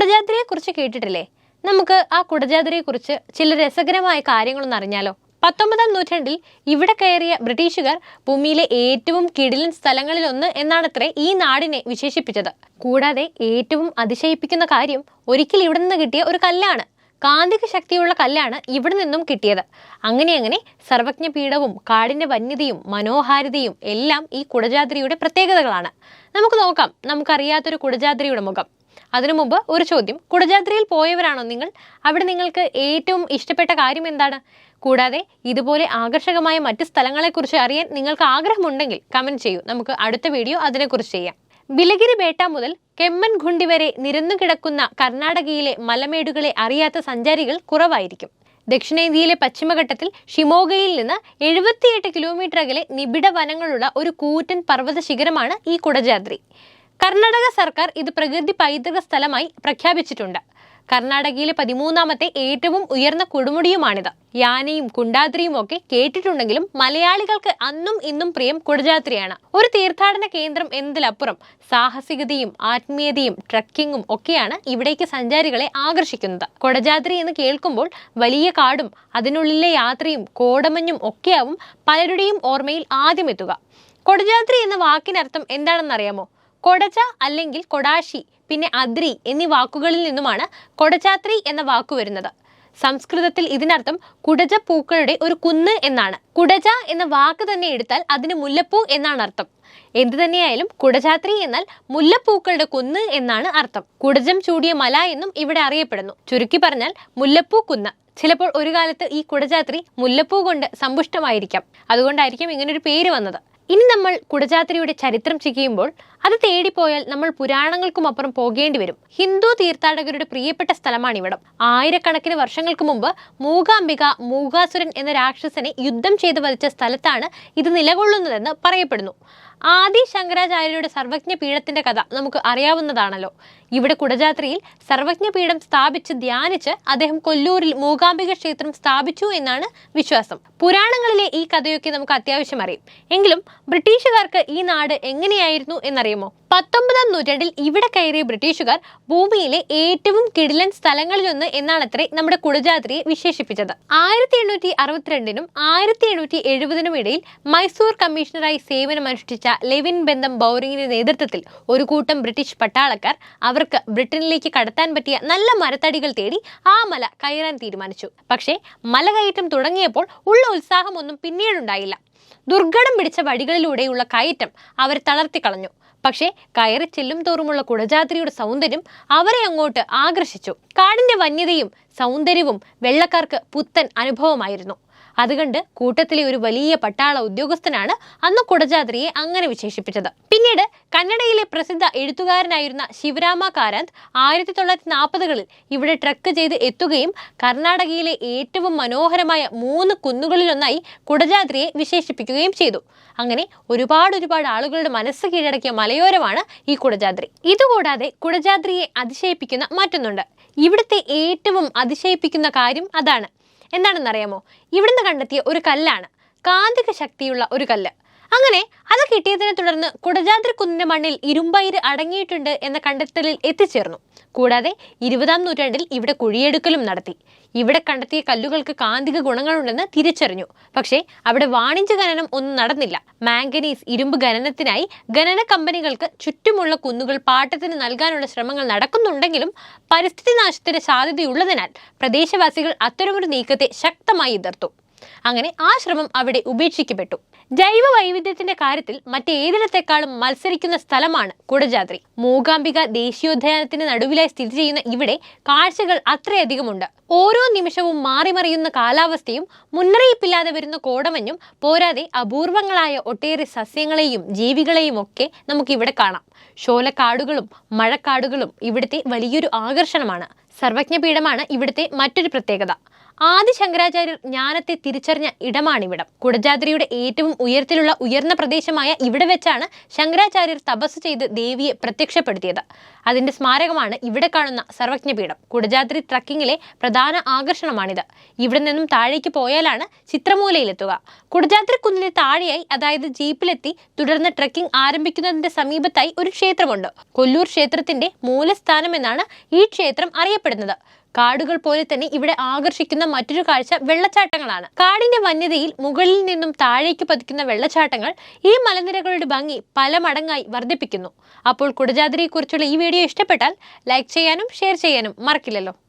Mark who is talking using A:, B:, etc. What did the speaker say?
A: കുടജാദ്രിയെ കുറിച്ച് കേട്ടിട്ടില്ലേ? നമുക്ക് ആ കുടജാദ്രിയെ കുറിച്ച് ചില രസകരമായ കാര്യങ്ങളൊന്ന് അറിഞ്ഞാലോ? പത്തൊമ്പതാം നൂറ്റാണ്ടിൽ ഇവിടെ കയറിയ ബ്രിട്ടീഷുകാർ ഭൂമിയിലെ ഏറ്റവും കിടിലൻ സ്ഥലങ്ങളിലൊന്ന് എന്നാണത്രേ ഈ നാടിനെ വിശേഷിപ്പിച്ചത്. കൂടാതെ ഏറ്റവും അതിശയിപ്പിക്കുന്ന കാര്യം ഒരിക്കൽ ഇവിടെ നിന്ന് കിട്ടിയ ഒരു കല്ലാണ്. കാന്തിക ശക്തിയുള്ള കല്ലാണ് ഇവിടെ നിന്നും കിട്ടിയത്. അങ്ങനെ അങ്ങനെ സർവജ്ഞ പീഠവും കാടിന്റെ വന്യതയും മനോഹാരിതയും എല്ലാം ഈ കുടജാദ്രിയുടെ പ്രത്യേകതകളാണ്. നമുക്ക് നോക്കാം. നമുക്കറിയാത്തൊരു കുടജാദ്രിയുടെ മുഖം. അതിനു മുമ്പ് ഒരു ചോദ്യം. കുടജാദ്രിയിൽ പോയവരാണോ നിങ്ങൾ? അവിടെ നിങ്ങൾക്ക് ഏറ്റവും ഇഷ്ടപ്പെട്ട കാര്യം എന്താണ്? കൂടാതെ ഇതുപോലെ ആകർഷകമായ മറ്റ് സ്ഥലങ്ങളെക്കുറിച്ച് അറിയാൻ നിങ്ങൾക്ക് ആഗ്രഹമുണ്ടെങ്കിൽ കമന്റ് ചെയ്യൂ. നമുക്ക് അടുത്ത വീഡിയോ അതിനെക്കുറിച്ച് ചെയ്യാം. ബിലഗിരി ബേട്ട മുതൽ കെമ്മൻ ഖുണ്ടി വരെ നിരന്നു കിടക്കുന്ന കർണാടകയിലെ മലമേടുകളെ അറിയാത്ത സഞ്ചാരികൾ കുറവായിരിക്കും. ദക്ഷിണേന്ത്യയിലെ പശ്ചിമഘട്ടത്തിൽ ഷിമോഗയിൽ നിന്ന് എഴുപത്തിയെട്ട് കിലോമീറ്റർ അകലെ നിബിഡ വനങ്ങളുള്ള ഒരു കൂറ്റൻ പർവത ശിഖരമാണ് ഈ കുടജാദ്രി. കർണാടക സർക്കാർ ഇത് പ്രകൃതി പൈതൃക സ്ഥലമായി പ്രഖ്യാപിച്ചിട്ടുണ്ട്. കർണാടകയിലെ പതിമൂന്നാമത്തെ ഏറ്റവും ഉയർന്ന കൊടുമുടിയുമാണിത്. യാനയും കുണ്ടാത്രിയും ഒക്കെ കേട്ടിട്ടുണ്ടെങ്കിലും മലയാളികൾക്ക് അന്നും ഇന്നും പ്രിയം കുടജാത്രിയാണ്. ഒരു തീർത്ഥാടന കേന്ദ്രം എന്നതിലപ്പുറം സാഹസികതയും ആത്മീയതയും ട്രക്കിങ്ങും ഒക്കെയാണ് ഇവിടേക്ക് സഞ്ചാരികളെ ആകർഷിക്കുന്നത്. കുടജാത്രി എന്ന് കേൾക്കുമ്പോൾ വലിയ കാടും അതിനുള്ളിലെ യാത്രയും കോടമഞ്ഞും ഒക്കെയാവും പലരുടെയും ഓർമ്മയിൽ ആദ്യമെത്തുക കൊടജാത്രി എന്ന വാക്കിനർത്ഥം എന്താണെന്നറിയാമോ? കൊടച അല്ലെങ്കിൽ കൊടാശി പിന്നെ അദ്രി എന്നീ വാക്കുകളിൽ നിന്നുമാണ് കൊടചാത്രി എന്ന വാക്ക് വരുന്നത്. സംസ്കൃതത്തിൽ ഇതിനർത്ഥം കുടജ പൂക്കളുടെ ഒരു കുന്ന് എന്നാണ്. കുടജ എന്ന വാക്ക് തന്നെ എടുത്താൽ അതിന് മുല്ലപ്പൂ എന്നാണ് അർത്ഥം. എന്തു തന്നെയായാലും കുടജാത്രി എന്നാൽ മുല്ലപ്പൂക്കളുടെ കുന്ന് എന്നാണ് അർത്ഥം. കുടജം ചൂടിയ മല എന്നും ഇവിടെ അറിയപ്പെടുന്നു. ചുരുക്കി പറഞ്ഞാൽ മുല്ലപ്പൂ കുന്ന്. ചിലപ്പോൾ ഒരു കാലത്ത് ഈ കുടജാത്രി മുല്ലപ്പൂ കൊണ്ട് സമ്പുഷ്ടമായിരിക്കാം. അതുകൊണ്ടായിരിക്കും ഇങ്ങനൊരു പേര് വന്നത്. ഇനി നമ്മൾ കുടജാത്രിയുടെ ചരിത്രം ചെയ്യുമ്പോൾ അത് തേടിപ്പോയാൽ നമ്മൾ പുരാണങ്ങൾക്കും അപ്പുറം പോകേണ്ടി വരും. ഹിന്ദു തീർത്ഥാടകരുടെ പ്രിയപ്പെട്ട സ്ഥലമാണ് ഇവിടം ആയിരക്കണക്കിന് വർഷങ്ങൾക്ക് മുമ്പ് മൂകാംബിക മൂകാസുരൻ എന്ന രാക്ഷസനെ യുദ്ധം ചെയ്ത് വധിച്ച സ്ഥലത്താണ് ഇത് നിലകൊള്ളുന്നതെന്ന് പറയപ്പെടുന്നു. ആദി ശങ്കരാചാര്യരുടെ സർവജ്ഞ പീഠത്തിന്റെ കഥ നമുക്ക് അറിയാവുന്നതാണല്ലോ. ഇവിടെ കുടജാത്രിയിൽ സർവജ്ഞ പീഠം സ്ഥാപിച്ച് ധ്യാനിച്ച് അദ്ദേഹം കൊല്ലൂരിൽ മൂകാംബിക ക്ഷേത്രം സ്ഥാപിച്ചു എന്നാണ് വിശ്വാസം. പുരാണങ്ങളിലെ ഈ കഥയൊക്കെ നമുക്ക് അത്യാവശ്യം അറിയും. എങ്കിലും ബ്രിട്ടീഷുകാർക്ക് ഈ നാട് എങ്ങനെയായിരുന്നു എന്നറിയുമോ? പത്തൊമ്പതാം നൂറ്റാണ്ടിൽ ഇവിടെ കയറിയ ബ്രിട്ടീഷുകാർ ഭൂമിയിലെ ഏറ്റവും കിടിലൻ സ്ഥലങ്ങളിലൊന്ന് എന്നാണത്രേ നമ്മുടെ കുടജാത്രിയെ വിശേഷിപ്പിച്ചത്. ആയിരത്തി എണ്ണൂറ്റി അറുപത്തിരണ്ടിനും ആയിരത്തി എണ്ണൂറ്റി എഴുപതിനും ഇടയിൽ മൈസൂർ കമ്മീഷണറായി സേവനമനുഷ്ഠിച്ച ലെവിൻ ബന്ധം ബൗറിങ്ങിന്റെ നേതൃത്വത്തിൽ ഒരു കൂട്ടം ബ്രിട്ടീഷ് പട്ടാളക്കാർ അവർക്ക് ബ്രിട്ടനിലേക്ക് കടത്താൻ പറ്റിയ നല്ല മരത്തടികൾ തേടി ആ മല കയറാൻ തീരുമാനിച്ചു. പക്ഷേ മല കയറ്റം തുടങ്ങിയപ്പോൾ ഉള്ള ഉത്സാഹമൊന്നും പിന്നീടുണ്ടായില്ല. ദുർഘടം പിടിച്ച വഴികളിലൂടെയുള്ള കയറ്റം അവരെ തളർത്തിക്കളഞ്ഞു പക്ഷേ കയറി ചെല്ലും തോറുമുള്ള കുടജാത്രിയുടെ സൗന്ദര്യം അവരെ അങ്ങോട്ട് ആകർഷിച്ചു. കാടിന്റെ വന്യതയും സൗന്ദര്യവും വെള്ളക്കാർക്ക് പുത്തൻ അനുഭവമായിരുന്നു. അതുകണ്ട് കൂട്ടത്തിലെ ഒരു വലിയ പട്ടാള ഉദ്യോഗസ്ഥനാണ് അന്ന് കുടജാദ്രിയെ അങ്ങനെ വിശേഷിപ്പിച്ചത്. പിന്നീട് കന്നഡയിലെ പ്രസിദ്ധ എഴുത്തുകാരനായിരുന്ന ശിവരാമ കാരാന്ത് ആയിരത്തി തൊള്ളായിരത്തി നാൽപ്പതുകളിൽ ഇവിടെ ട്രക്ക് ചെയ്ത് എത്തുകയും കർണാടകയിലെ ഏറ്റവും മനോഹരമായ മൂന്ന് കുന്നുകളിലൊന്നായി കുടജാദ്രിയെ വിശേഷിപ്പിക്കുകയും ചെയ്തു. അങ്ങനെ ഒരുപാട് ഒരുപാട് ആളുകളുടെ മനസ്സ് കീഴടക്കിയ മലയോരമാണ് ഈ കുടജാദ്രി. ഇതുകൂടാതെ കുടജാദ്രിയെ അതിശയിപ്പിക്കുന്ന മറ്റൊന്നുണ്ട്. ഇവിടുത്തെ ഏറ്റവും അതിശയിപ്പിക്കുന്ന കാര്യം അതാണ്. എന്താണെന്നറിയാമോ? ഇവിടുന്ന് കണ്ടെത്തിയ ഒരു കല്ലാണ്. കാന്തിക ശക്തിയുള്ള ഒരു കല്ല്. അങ്ങനെ അത് കിട്ടിയതിനെ തുടർന്ന് കുടജാദ്രി കുന്നിന്റെ മണ്ണിൽ ഇരുമ്പയിര് അടങ്ങിയിട്ടുണ്ട് എന്ന കണ്ടെത്തലിൽ എത്തിച്ചേർന്നു. കൂടാതെ ഇരുപതാം നൂറ്റാണ്ടിൽ ഇവിടെ കുഴിയെടുക്കലും നടത്തി. ഇവിടെ കണ്ടെത്തിയ കല്ലുകൾക്ക് കാന്തിക ഗുണങ്ങളുണ്ടെന്ന് തിരിച്ചറിഞ്ഞു. പക്ഷേ അവിടെ വാണിജ്യ ഖനനം ഒന്നും നടന്നില്ല. മാംഗനീസ് ഇരുമ്പ് ഖനനത്തിനായി ഖനന കമ്പനികൾക്ക് ചുറ്റുമുള്ള കുന്നുകൾ പാട്ടത്തിന് നൽകാനുള്ള ശ്രമങ്ങൾ നടക്കുന്നുണ്ടെങ്കിലും പരിസ്ഥിതി നാശത്തിന് സാധ്യതയുള്ളതിനാൽ പ്രദേശവാസികൾ അത്തരമൊരു നീക്കത്തെ ശക്തമായി എതിർത്തു. അങ്ങനെ ആ ശ്രമം അവിടെ ഉപേക്ഷിക്കപ്പെട്ടു. ജൈവ വൈവിധ്യത്തിന്റെ കാര്യത്തിൽ മറ്റേതിടത്തെക്കാളും മത്സരിക്കുന്ന സ്ഥലമാണ് കുടജാദ്രി. മൂകാംബിക ദേശീയോദ്യാനത്തിന് നടുവിലായി സ്ഥിതി ചെയ്യുന്ന ഇവിടെ കാഴ്ചകൾ അത്രയധികമുണ്ട്. ഓരോ നിമിഷവും മാറിമറിയുന്ന കാലാവസ്ഥയും മുന്നറിയിപ്പില്ലാതെ വരുന്ന കോടമഞ്ഞും പോരാതെ അപൂർവങ്ങളായ ഒട്ടേറെ സസ്യങ്ങളെയും ജീവികളെയും ഒക്കെ നമുക്ക് ഇവിടെ കാണാം. ശോലക്കാടുകളും മഴക്കാടുകളും ഇവിടുത്തെ വലിയൊരു ആകർഷണമാണ്. സർവജ്ഞപീഠമാണ് ഇവിടുത്തെ മറ്റൊരു പ്രത്യേകത. ആദി ശങ്കരാചാര്യർ ജ്ഞാനത്തെ തിരിച്ചറിഞ്ഞ ഇടമാണിവിടം. കുടജാദ്രിയുടെ ഏറ്റവും ഉയരത്തിലുള്ള ഉയർന്ന പ്രദേശമായ ഇവിടെ വെച്ചാണ് ശങ്കരാചാര്യർ തപസ് ചെയ്ത് ദേവിയെ പ്രത്യക്ഷപ്പെടുത്തിയത്. അതിന്റെ സ്മാരകമാണ് ഇവിടെ കാണുന്ന സർവജ്ഞപീഠം. കുടജാദ്രി ട്രക്കിങ്ങിലെ പ്രധാന ആകർഷണമാണിത്. ഇവിടെ നിന്നും താഴേക്ക് പോയാലാണ് ചിത്രമൂലയിലെത്തുക. കുടജാദ്രി കുന്നിന് താഴെയായി അതായത് ജീപ്പിലെത്തി തുടർന്ന് ട്രക്കിംഗ് ആരംഭിക്കുന്നതിന്റെ സമീപത്തായി ഒരു ക്ഷേത്രമുണ്ട്. കൊല്ലൂർ ക്ഷേത്രത്തിന്റെ മൂലസ്ഥാനം എന്നാണ് ഈ ക്ഷേത്രം അറിയപ്പെടുന്നത്. കാടുകൾ പോലെ തന്നെ ഇവിടെ ആകർഷിക്കുന്ന മറ്റൊരു കാഴ്ച വെള്ളച്ചാട്ടങ്ങളാണ്. കാടിന്റെ വന്യതയിൽ മുകളിൽ നിന്നും താഴേക്ക് പതിക്കുന്ന വെള്ളച്ചാട്ടങ്ങൾ ഈ മലനിരകളുടെ ഭംഗി പല മടങ്ങായി വർദ്ധിപ്പിക്കുന്നു. അപ്പോൾ കുടജാദ്രിയെക്കുറിച്ചുള്ള ഈ വീഡിയോ ഇഷ്ടപ്പെട്ടാൽ ലൈക്ക് ചെയ്യാനും ഷെയർ ചെയ്യാനും മറക്കില്ലല്ലോ.